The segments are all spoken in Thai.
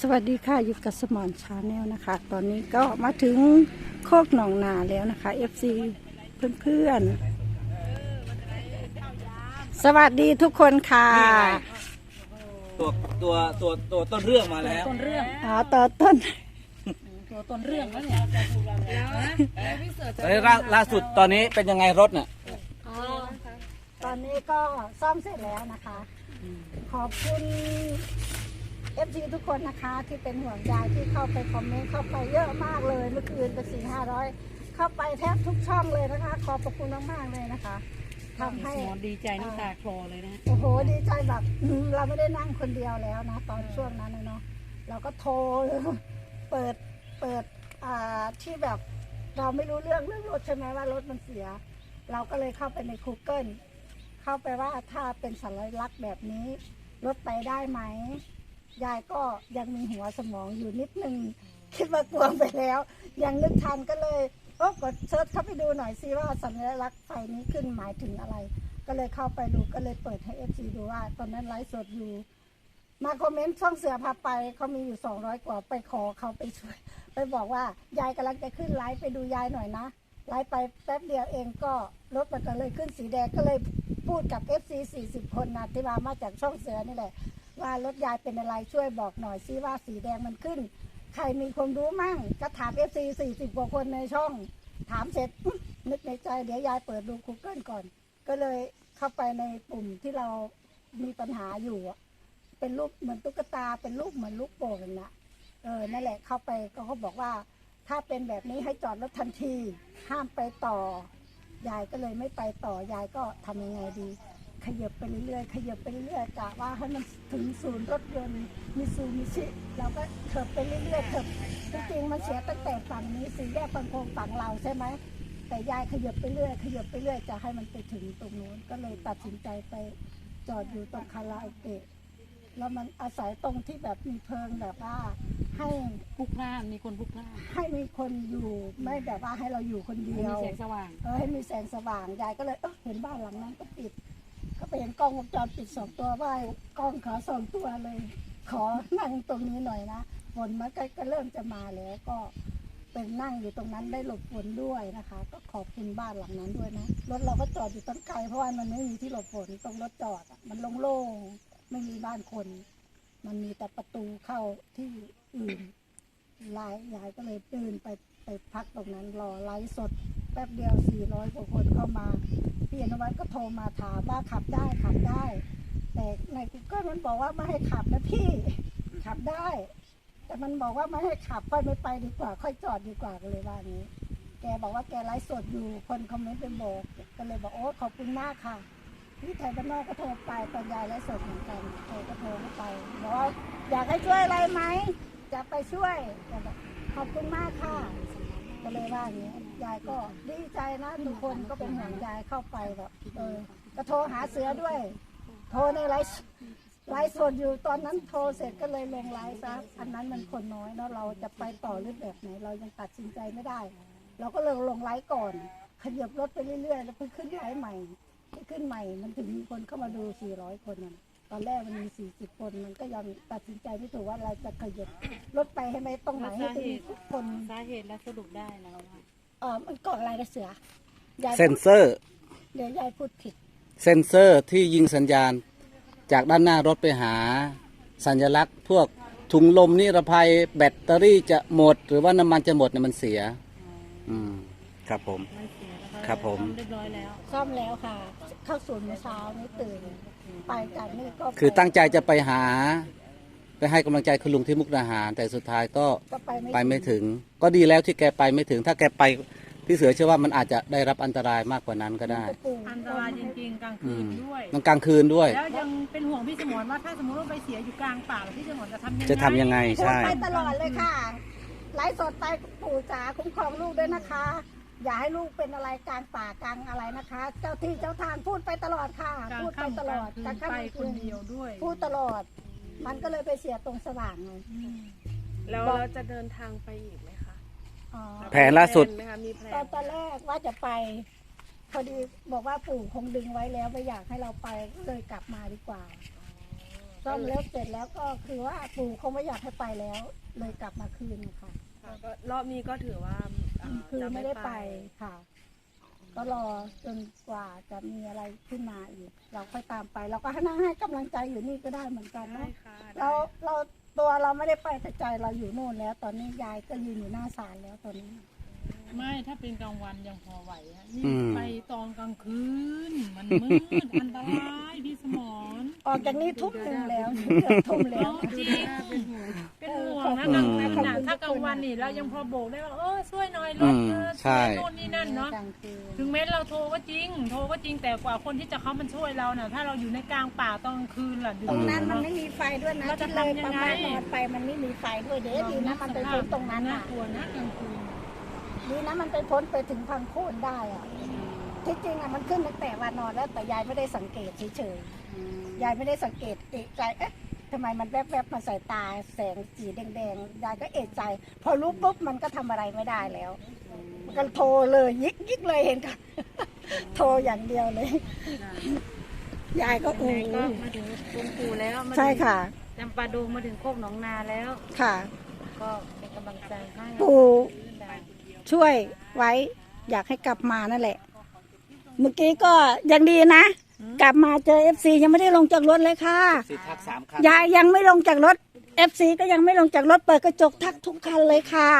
สวัสดีค่ะอยู่กับสมอนชาแนลนะคะ ตอนนี้ก็มาถึงโคกหนองนาแล้วนะคะ FC เพื่อนๆ สวัสดีทุกคนค่ะตัวตัวตัวตัวต้นเรื่องมาแล้วต้นเรื่องอ๋อต่อต้นตัวต้นเรื่องแล้วเนี่ยแล้วล่าล่าสุดตอนนี้เป็นยังไงรถน่ะอ๋อตอนนี้ก็ซ่อมเสร็จแล้วนะคะ ขอบคุณ FC ทุกคนนะคะที่เป็นห่วงใยที่เข้าไปคอมเมนต์เข้าไปเยอะมากเลยเมื่อคืนไปสี่ห้าร้อยเข้าไปแทบทุกช่องเลยนะคะ ขอบพระคุณมากๆเลยนะคะทำให้หมอดีใจน้ำตาคลอเลยนะโอ้โหดีใจแบบอืมเราไม่ได้นั่งคนเดียวแล้วนะ ตอนช่วงนั้นนะเนาะเราก็โทรเปิดเปิดอ่าที่แบบเราไม่รู้เรื่องเรื่องรถใช่ไหมว่ารถมันเสีย เราก็เลยเข้าไปใน Google เข้าไปว่าถ้าเป็นสัญลักษณ์แบบนี้ รถไปได้ไหม ยายก็ยังมีหัวสมองอยู่นิดนึง คิดว่ากลวงไปแล้ว ยังนึกทันก็เลยโอ้กดเซิร์ชเข้าไปดูหน่อยซิว่าสัญลักษณ์ไฟนี้ขึ้นหมายถึงอะไร ก็เลยเข้าไปดูก็เลยเปิดให้เอฟซีดูว่า ตอนนั้นไลฟ์สดอยู่ มาคอมเมนต์ช่องเสือพาไปเขามีอยู่สองร้อยกว่าไปขอเขาไปช่วย ไปบอกว่ายายกำลังจะขึ้นไลฟ์ไปดูยายหน่อยนะไลฟ์ไปแป๊บเดียวเองก็รถมันก็เลยขึ้นสีแดงก็เลยพูดกับ FC 40 คนนะที่มามาจากช่องเสือนี่แหละ ว่ารถยายเป็นอะไรช่วยบอกหน่อยซิว่าสีแดงมันขึ้น ใครมีคนรู้มั่งก็ถาม FC 40กว่าคนในช่อง ถามเสร็จนึกในใจเดี๋ยวยายเปิดดู Google ก่อน ก็เลยเข้าไปในปุ่มที่เรามีปัญหาอยู่เป็นรูปเหมือนตุ๊กตาเป็นรูปเหมือนลูกโป่งนะเออนั่นแหละเข้าไปก็เขาบอกว่า ถ้าเป็นแบบนี้ให้จอดรถทันที ห้ามไปต่อ ยายก็เลยไม่ไปต่อยายก็ทำยังไงดี ขยับไปเรื่อยๆขยับไปเรื่อยๆกะว่าให้มันถึงศูนย์รถยนต์มิซูมิชิเราก็เถิบไปเรื่อยๆเถิบจริงๆมันเสียตั้งแต่ฝั่งนี้สี่แยกบางโพงฝั่งเราใช่ไหมแต่ยายขยับไปเรื่อยขยับไปเรื่อยจะให้มันไปถึงตรงนู้นก็เลยตัดสินใจไปจอดอยู่ตรงคาราโอเกะแล้วมันอาศัยตรงที่แบบมีเพิงแบบว่าให้พลุกพล่านมีคนพลุกพล่านให้มีคนอยู่ไม่แบบว่าให้เราอยู่คนเดีมียวแสงสว่างเออให้มีแสงสว่างยายก็เลยเออเห็นบ้านหลังนั้นก็ปิด ก็ไปเห็นกล้องวงจรปิดสองตัวว่ากล้องขอสองตัวเลย ขอนั่งตรงนี้หน่อยนะฝนมันก็ก็เริ่มจะมาแล้วก็เป็นนั่งอยู่ตรงนั้นได้หลบฝนด้วยนะคะ ก็ขอบคุณบ้านหลังนั้นด้วยนะรถเราก็จอดอยู่ต้นไกลเพราะว่ามันไม่มีที่หลบฝนตรงรถจอดมันโล่งๆไม่มีบ้านคน มันมีแต่ประตูเข้าที่อื่นลายยายก็เลยตื่นไปไปพักตรงนั้นรอไลฟ์สด แป๊บเดียว400กว่าคนเข้ามา นวัฒน์ก็โทรมาถามว่าขับได้ขับได้ แต่ใน Google มันบอกว่าไม่ให้ขับนะพี่ขับได้ แต่มันบอกว่าไม่ให้ขับค่อยไม่ไปดีกว่า ค่อยจอดดีกว่าก็เลยว่างี้ แกบอกว่าแกไลฟ์สดอยู่คนคอมเมนต์เป็นบอกก็เลยบอกโอ้ขอบคุณมากค่ะพี่ไทยบ้านนอกก็โทรไปตอนยายไลฟ์สดเหมือนกันโทรก็โทรเข้าไปบอกว่าอยากให้ช่วยอะไรไหมจะไปช่วยแต่บอกขอบคุณมากค่ะก็เลยว่าอย่างนี้ ยายก็ดีใจนะทุกคนก็เป็นห่วงยายเข้าไปแบบเออก็โทรหาเสือด้วย โทรในไลฟ์ไลฟ์สดอยู่ตอนนั้นโทรเสร็จก็เลยลงไลฟ์ซะอันนั้นมันคนน้อยเนาะเราจะไปต่อหรือแบบไหนเรายังตัดสินใจไม่ได้ เราก็เลยลงไลฟ์ก่อนขยับรถไปเรื่อยๆแล้วเพิ่งขึ้นไลฟ์ใหม่ขึ้นใหม่มันถึงมีคนเข้ามาดู 400 คนนั่นตอนแรกมันมี 40 คน มันก็ยังตัดสินใจไม่ถูกว่าเราจะขยับรถไปให้ไหมตรงไหนให้ถึงทุกคน สาเหตุและสรุปได้แล้วว่า ออมันเกาะอะไรนะเสือยายเซนเซอร์ เดี๋ยวยายพูดผิด เซนเซอร์ที่ยิงสัญญาณจากด้านหน้ารถไปหา สัญลักษณ์พวกถุงลมนิรภัยแบตเตอรี่จะหมด หรือว่าน้ำมันจะหมดเนี่ยมันเสีย อืม ครับผมไม่เสียแล้วก็ครับผมทำเรียบร้อยแล้วซ่อมแล้วค่ะ เข้าศูนย์เมื่อเช้านี้ตื่น ไปจากนี่ก็คือตั้งใจจะไปหา ไปให้กำลังใจคุณลุงที่มุกดาหาร แต่สุดท้ายก็ก็ไปไม่ไปไม่ถึง ก็ดีแล้วที่แกไปไม่ถึง ถ้าแกไปพี่เสือเชื่อว่ามันอาจจะได้รับอันตรายมากกว่านั้นก็ได้ไปปลูกอันตรายจริงๆกลางคืนด้วย มันกลางคืนด้วย แล้วยังเป็นห่วงพี่สมรว่าถ้าสมมติว่าไปเสียอยู่กลางป่าแล้วพี่สมรจะทำยังไงจะทำยังไงพูดใช่ ไปตลอดเลยค่ะ ไลฟ์สดไปปู่จ๋าคุ้มครองลูกด้วยนะคะ อย่าให้ลูกเป็นอะไรกลางป่ากลางอะไรนะคะ เจ้าที่เจ้าทางพูดไปตลอดค่ะ กลางพูดไปค่ำตกลลาองดคืนกลางไปค่ำกลางคคืนนเดียวด้วย พูดตลอด มันก็เลยไปเสียตรงสว่างไงแล้วบอกเราจะเดินทางไปอีกไหมคะอ๋อแผนล่าสุด มีแพลนไหมคะมีแพลนตอนตอนแรกว่าจะไป พอดีบอกว่าปู่คงดึงไว้แล้วไม่อยากให้เราไปก็เลยกลับมาดีกว่าซ่อมแล้วเสร็จแล้วก็คือว่าปู่คงไม่อยากให้ไปแล้ว เลยกลับมาคืนค่ะค่ะก็รอบนี้ก็ถือว่าาคือจะไม่ได้ไปค่ะ ก็รอจนกว่าจะมีอะไรขึ้นมาอีก เราค่อยตามไป เราก็ให้นั่งให้กำลังใจอยู่นี่ก็ได้เหมือนกันได้เนาะค่ะเราเราตัวเราไม่ได้ไปแต่ใจเราอยู่โน่นแล้ว ตอนนี้ยายก็ยืนอยู่หน้าศาลแล้วตอนนี้ ไม่ถ้าเป็นกลางวันยังพอไหวอะนี่อืม ไปตอนกลางคืน มันมืด อันตรายพี่สมรออกจากนี้ทุ่มหนึ่งแล้วเกือบทุ่มแล้วเอาจริง เป็นห่วงนะอืกลางมคืนน่ะถ้ากลางวันนี่เรายังพอโบกได้ว่าเออช่วยหน่อยรถอืมเออใช่ช่วยนู่นนี่นั่นเนาะกลางคืนถึงแม้เราโทรก็จริง โทรก็จริงแต่กว่าคนที่จะเข้ามันช่วยเราเนี่ยถ้าเราอยู่ในกลางป่าตอนกลางคืนล่ะตรงนั้นมันไม่มีไฟด้วยนะเราจะที่เลยทำยัประงไง มาณนอนไปมันไม่มีไฟด้วยเด้ดีนะมันไปพ้นตรงนั้นน่าอะกลัวนะกลางคืนดีนะมันไปพ้นไปถึงพังโคนได้อะที่จริงอะมันขึ้นตั้งแต่วันนอนแล้วแต่ยายไม่ได้สังเกตเฉยๆ ยายไม่ได้สังเกตเอกใจเอ๊ะทำไมมันแวบๆมาใส่ตาแสงสีแดงๆยายก็เอกใจ พอรู้ปุ๊บมันก็ทำอะไรไม่ได้แล้ว มันก็โทรเลยยิกยิกเลยเห็นค่ะโทรอย่างเดียวเลย ยายก็โอ้ก็มาถึงคุณปู่แล้วมาถึงใช่ค่ะจำปาดูมาถึงโคกหนองนาแล้ว ค่ะ ก็เป็นกำลังใจให้ปู่ช่วยไว้ อยากให้กลับมานั่นแหละ เมื่อกี้ก็ยังดีนะ กลับมาเจอเอฟซียังไม่ได้ลงจากรถเลยค่ะ สิทักสามคันยายยังไม่ลงจากรถเอฟซีก็ยังไม่ลงจากรถเปิดกระจกทักทุกคันเลยค่ะ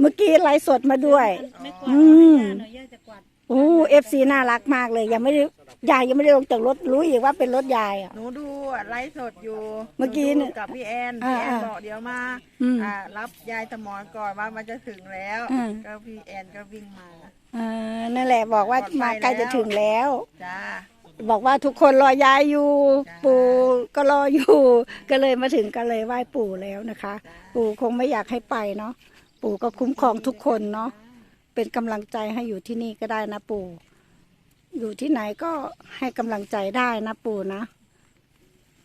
เมื่อกี้ไลฟ์สดมาด้วย ไม่กวาดอืเอามให้ย่าหน่อยย่าจะกวาดโอ้เอฟซีน่ารักมากเลย ยังไม่ได้ยายยังไม่ได้ลงจากรถรู้อีกว่าเป็นรถยายอะ หนูดูไลฟ์สดอยู่เมื่อกี้หเนี่ดูยกับพี่แอนอ่าพี่แอนอ่าบอกเดี๋ยวมาอืมอ่ารับยายสมอนก่อนว่ามันจะถึงแล้วอ่าก็พี่แอนก็วิ่งมา เออนั่นแหละบอกว่ามาใกล้จะถึงแล้ว จ้า บอกว่าทุกคนรอยายอยู่จ้าปู่ก็รออยู่ ก็เลยมาถึงก็เลยไหว้ปู่แล้วนะคะ ปู่คงไม่อยากให้ไปเนาะปู่ก็คุ้มครองทุกคนเนาะเป็นกำลังใจให้อยู่ที่นี่ก็ได้นะปู่ อยู่ที่ไหนก็ให้กำลังใจได้นะปู่นะ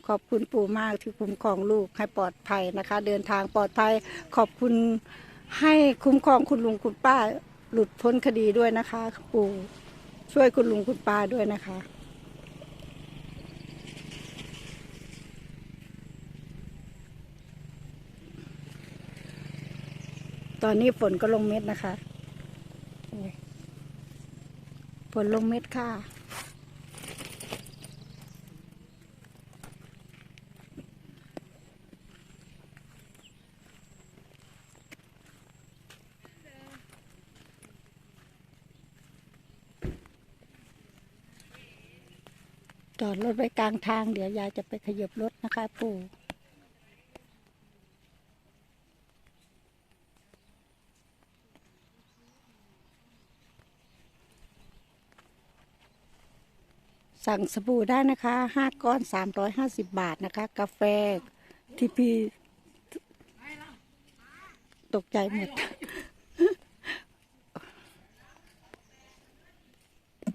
ขอบคุณปู่มากที่คุ้มครองลูกให้ปลอดภัยนะคะ เดินทางปลอดภัยขอบคุณให้คุ้มครองคุณลุงคุณป้าหลุดพ้นคดีด้วยนะคะ ปู่ช่วยคุณลุงคุณป้าด้วยนะคะ ตอนนี้ฝนก็ลงเม็ดนะคะฝนลงเม็ดค่ะ จอดรถไว้กลางทาง เดี๋ยวยายจะไปขยับรถนะคะปู่ สั่งสบู่ได้นะคะห้าก้อนสามร้อยห้าสิบบาทนะคะ กาแฟที่พี่ตกใจหมด